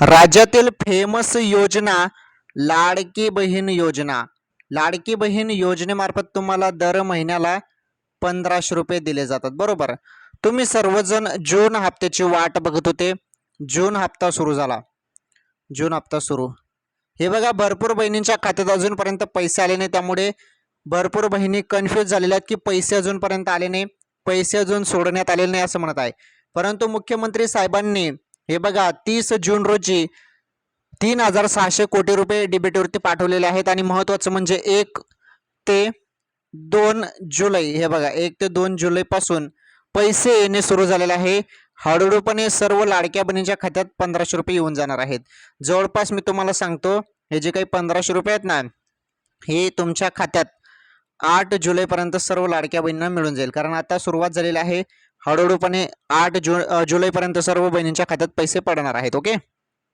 राज्यातील फेमस योजना लाडकी बहीण योजना. लाडकी बहीण योजनेमार्फत तुम्हाला दर महिन्याला पंधराशे रुपये दिले जातात. बरोबर? तुम्ही सर्वजण जून हप्त्याची वाट बघत होते. जून हप्ता सुरू झाला. जून हप्ता सुरू. हे बघा भरपूर बहिणींच्या खात्यात अजूनपर्यंत पैसे आले नाही त्यामुळे भरपूर बहिणी कन्फ्यूज झालेल्या आहेत की पैसे अजूनपर्यंत आले नाही. पैसे अजून सोडण्यात आलेले नाही असं म्हणत आहे. परंतु मुख्यमंत्री साहेबांनी हे बघा तीस जून रोजी तीन हजार सहाशे कोटी रुपये डिबेटवरती पाठवलेले आहेत आणि महत्त्वाचं म्हणजे एक ते दोन जुलै हे बघा एक ते दोन जुलैपासून पैसे येणे सुरू झालेले आहे. हळूहळूपणे सर्व लाडक्या बहिणीच्या खात्यात पंधराशे रुपये येऊन जाणार आहेत. जवळपास मी तुम्हाला सांगतो हे जे काही पंधराशे रुपये आहेत ना हे तुमच्या खात्यात आठ जुलैपर्यंत सर्व लाडक्या बहिणींना मिळून जाईल. कारण आता सुरुवात झालेली आहे हळूहळूपणे आठ जु जुलैपर्यंत सर्व बहिणींच्या खात्यात पैसे पडणार आहेत ओके?